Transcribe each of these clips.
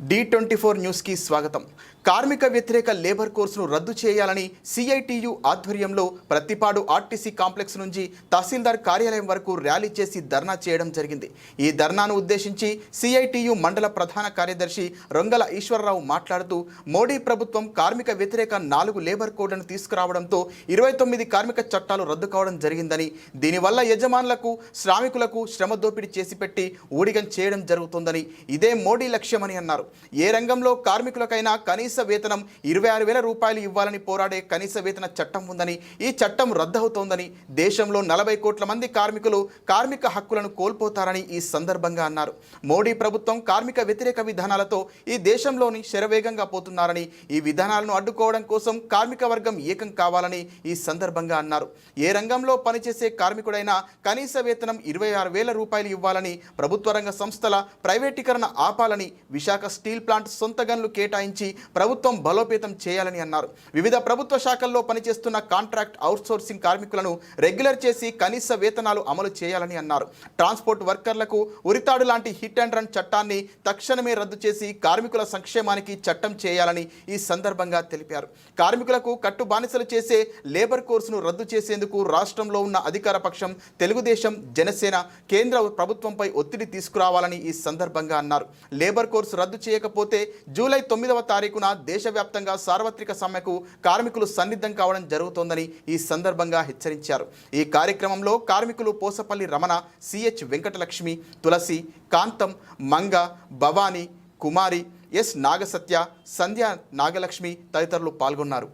D twenty four న్యూస్కి స్వాగతం. కార్మిక వ్యతిరేక లేబర్ కోర్సును రద్దు చేయాలని సిఐటియు ఆధ్వర్యంలో ప్రతిపాడు ఆర్టీసీ కాంప్లెక్స్ నుంచి తహసీల్దార్ కార్యాలయం వరకు ర్యాలీ చేసి ధర్నా చేయడం జరిగింది. ఈ ధర్నాను ఉద్దేశించి సిఐటియు మండల ప్రధాన కార్యదర్శి రొంగల ఈశ్వరరావు మాట్లాడుతూ మోడీ ప్రభుత్వం కార్మిక వ్యతిరేక నాలుగు లేబర్ కోడ్లను తీసుకురావడంతో ఇరవై తొమ్మిది కార్మిక చట్టాలు రద్దు కావడం జరిగిందని దీనివల్ల యజమానులకు శ్రామికులకు శ్రమ దోపిడీ చేసి పెట్టి ఊడిగం చేయడం జరుగుతుందని ఇదే మోడీ లక్ష్యమని అన్నారు. ఏ రంగంలో కార్మికులకైనా కనీస వేతనం ఇరవై ఆరు వేల రూపాయలు ఇవ్వాలని పోరాడే కనీస వేతన చట్టం ఉందని ఈ చట్టం రద్దవుతోందని దేశంలో నలభై కోట్ల మంది కార్మికులు కార్మిక హక్కులను కోల్పోతారని ఈ సందర్భంగా అన్నారు. మోడీ ప్రభుత్వం కార్మిక వ్యతిరేక విధానాలతో ఈ దేశంలోని శరవేగంగా పోతున్నారని ఈ విధానాలను అడ్డుకోవడం కోసం కార్మిక వర్గం ఏకం కావాలని ఈ సందర్భంగా అన్నారు. ఏ రంగంలో పనిచేసే కార్మికుడైనా కనీస వేతనం ఇరవై ఆరు వేల రూపాయలు ఇవ్వాలని ప్రభుత్వ రంగ సంస్థల ప్రైవేటీకరణ ఆపాలని విశాఖ స్టీల్ ప్లాంట్ సొంత గన్లు కేటాయించి ప్రభుత్వం బలోపేతం చేయాలని అన్నారు. వివిధ ప్రభుత్వ శాఖల్లో పనిచేస్తున్న కాంట్రాక్ట్ అవుట్సోర్సింగ్ కార్మికులను రెగ్యులర్ చేసి కనీస వేతనాలు అమలు చేయాలని అన్నారు. ట్రాన్స్పోర్ట్ వర్కర్లకు ఉరితాడు లాంటి హిట్ అండ్ రన్ చట్టాన్ని తక్షణమే రద్దు చేసి కార్మికుల సంక్షేమానికి చట్టం చేయాలని ఈ సందర్భంగా తెలిపారు. కార్మికులకు కట్టు బానిసలు చేసే లేబర్ కోర్సును రద్దు చేసేందుకు రాష్ట్రంలో ఉన్న అధికార పక్షం తెలుగుదేశం జనసేన కేంద్ర ప్రభుత్వంపై ఒత్తిడి తీసుకురావాలని ఈ సందర్భంగా అన్నారు. లేబర్ కోర్సు రద్దు చేయకపోతే జూలై తొమ్మిదవ తారీఖున దేశవ్యాప్తంగా సార్వత్రిక సమ్మెకు కార్మికులు సన్నిద్ధం కావడం జరుగుతోందని ఈ సందర్భంగా హెచ్చరించారు. ఈ కార్యక్రమంలో కార్మికులు Posapalli Ramana C H Venkatalakshmi Tulasi Kantham Manga Bhavani Kumari S Nagasatya Sandhya Nagalakshmi తదితరులు పాల్గొన్నారు.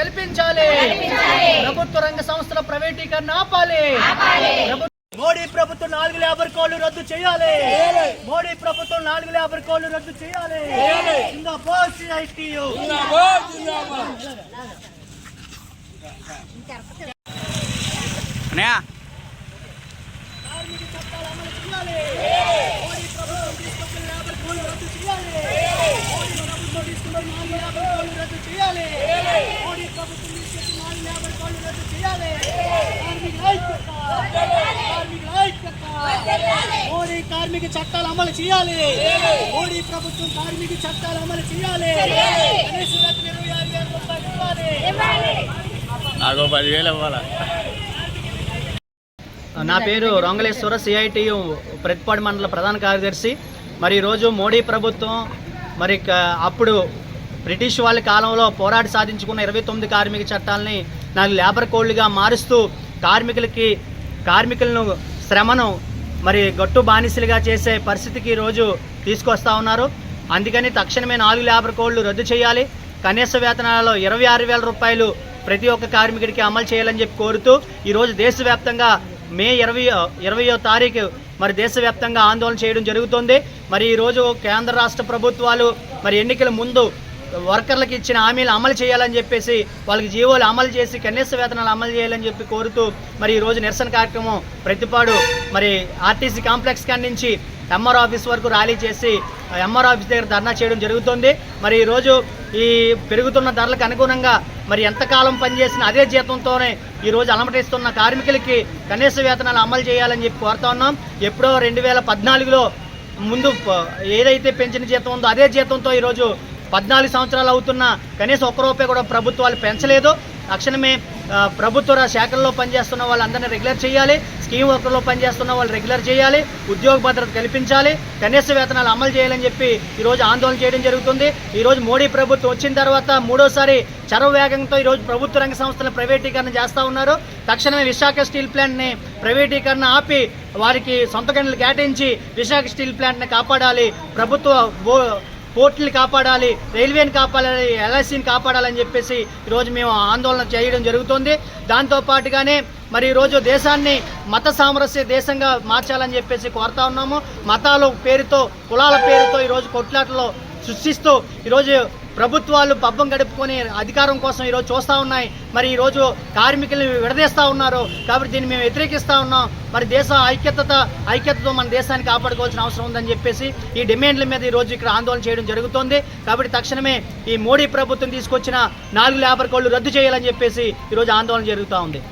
కల్పించాలి. ప్రభుత్వ రంగ సంస్థల ప్రైవేటీకరణ ఆపాలి. మోడీ ప్రభుత్వం నాలుగు లేబర్ కోడ్లు రద్దు చేయాలి. మోడీ ప్రభుత్వం నాలుగు లేబర్ కోడ్లు రద్దు చేయాలి. మోడీ ప్రభుత్వం తీసుకున్న నాలుగు లేబర్ రద్దు చేయాలి. మోడీ ప్రభుత్వం తీసుకొచ్చిన నాలుగు కోడ్లు రద్దు చేయాలి. ఐక్యత. ఐక్యత. మోడీ కార్మిక చట్టాలు అమలు చేయాలి. మోడీ ప్రభుత్వం కార్మిక చట్టాలు అమలు చేయాలి. కనీస వేతనం ఇరవై ఆరు వేల రూపాయలు ఇవ్వాలి. నాకు పదివేలు ఇవ్వాలా? నా పేరు రొంగలేశ్వర సిఐటియు ప్రతిపాడు మండల ప్రధాన కార్యదర్శి. మరి ఈరోజు మోడీ ప్రభుత్వం మరి అప్పుడు బ్రిటిష్ వాళ్ళ కాలంలో పోరాడి సాధించుకున్న ఇరవై తొమ్మిది కార్మిక చట్టాలని నాలుగు లేబర్ కోడ్లుగా మారుస్తూ కార్మికులకి కార్మికులను శ్రమను మరి గట్టు బానిసలుగా చేసే పరిస్థితికి ఈరోజు తీసుకొస్తా ఉన్నారు. అందుకని తక్షణమే నాలుగు లేబర్ కోడ్లు రద్దు చేయాలి. కనీస వేతనాలలో ఇరవై ఆరు వేల రూపాయలు ప్రతి ఒక్క కార్మికుడికి అమలు చేయాలని చెప్పి కోరుతూ ఈరోజు దేశవ్యాప్తంగా మే ఇరవై ఇరవయో తారీఖు మరి దేశవ్యాప్తంగా ఆందోళన చేయడం జరుగుతుంది. మరి ఈరోజు కేంద్ర రాష్ట్ర ప్రభుత్వాలు మరి ఎన్నికల ముందు వర్కర్లకు ఇచ్చిన హామీలు అమలు చేయాలని చెప్పేసి వాళ్ళకి జీవోలు అమలు చేసి కనీస వేతనాలు అమలు చేయాలని చెప్పి కోరుతూ మరి ఈరోజు నిరసన కార్యక్రమం ప్రతిపాడు మరి ఆర్టీసీ కాంప్లెక్స్ కాడి నుంచి ఎంఆర్ ఆఫీస్ వరకు ర్యాలీ చేసి ఎంఆర్ ఆఫీస్ దగ్గర ధర్నా చేయడం జరుగుతుంది. మరి ఈరోజు ఈ పెరుగుతున్న ధరలకు అనుగుణంగా మరి ఎంతకాలం పనిచేసిన అదే జీతంతోనే ఈరోజు అలమటిస్తున్న కార్మికులకి కనీస వేతనాలు అమలు చేయాలని చెప్పి కోరుతా ఉన్నాం. ఎప్పుడో రెండు వేల పద్నాలుగులో ముందు ఏదైతే పెంచిన జీతం ఉందో అదే జీతంతో ఈరోజు పద్నాలుగు సంవత్సరాలు అవుతున్న కనీసం ఒక్క రూపాయి కూడా ప్రభుత్వాలు పెంచలేదు. తక్షణమే ప్రభుత్వ శాఖల్లో పనిచేస్తున్న వాళ్ళందరినీ రెగ్యులర్ చేయాలి. స్కీమ్ వర్కర్లో పనిచేస్తున్న వాళ్ళు రెగ్యులర్ చేయాలి. ఉద్యోగ భద్రత కల్పించాలి. కనీస వేతనాలు అమలు చేయాలని చెప్పి ఈరోజు ఆందోళన చేయడం జరుగుతుంది. ఈరోజు మోడీ ప్రభుత్వం వచ్చిన తర్వాత మూడోసారి చరవ వేగంతో ఈరోజు ప్రభుత్వ రంగ సంస్థలను ప్రైవేటీకరణ చేస్తూ ఉన్నారు. తక్షణమే విశాఖ స్టీల్ ప్లాంట్ని ప్రైవేటీకరణ ఆపి వారికి సొంత గనులు కేటాయించి విశాఖ స్టీల్ ప్లాంట్ని కాపాడాలి. ప్రభుత్వ పోర్టులు కాపాడాలి రైల్వేని కాపాడాలి ఎల్ఐసిని కాపాడాలని చెప్పేసి ఈరోజు మేము ఆందోళన చేయడం జరుగుతుంది. దాంతో పాటుగానే మరి ఈరోజు దేశాన్ని మత సామరస్య దేశంగా మార్చాలని చెప్పేసి కోరుతా ఉన్నాము. మతాల పేరుతో కులాల పేరుతో ఈరోజు కొట్లాటలో సృష్టిస్తూ ఈరోజు ప్రభుత్వాలు పబ్బం గడుపుకొని అధికారం కోసం ఈరోజు చూస్తూ ఉన్నాయి. మరి ఈరోజు కార్మికులను విడదీస్తూ ఉన్నారు. కాబట్టి దీన్ని మేము వ్యతిరేకిస్తూ ఉన్నాం. మరి దేశ ఐక్యత ఐక్యతతో మన దేశాన్ని కాపాడుకోవాల్సిన అవసరం ఉందని చెప్పేసి ఈ డిమాండ్ల మీద ఈరోజు ఇక్కడ ఆందోళన చేయడం జరుగుతోంది. కాబట్టి తక్షణమే ఈ మోడీ ప్రభుత్వం తీసుకొచ్చిన నాలుగు లేబర్ కోళ్ళు రద్దు చేయాలని చెప్పేసి ఈరోజు ఆందోళన జరుగుతూ ఉంది.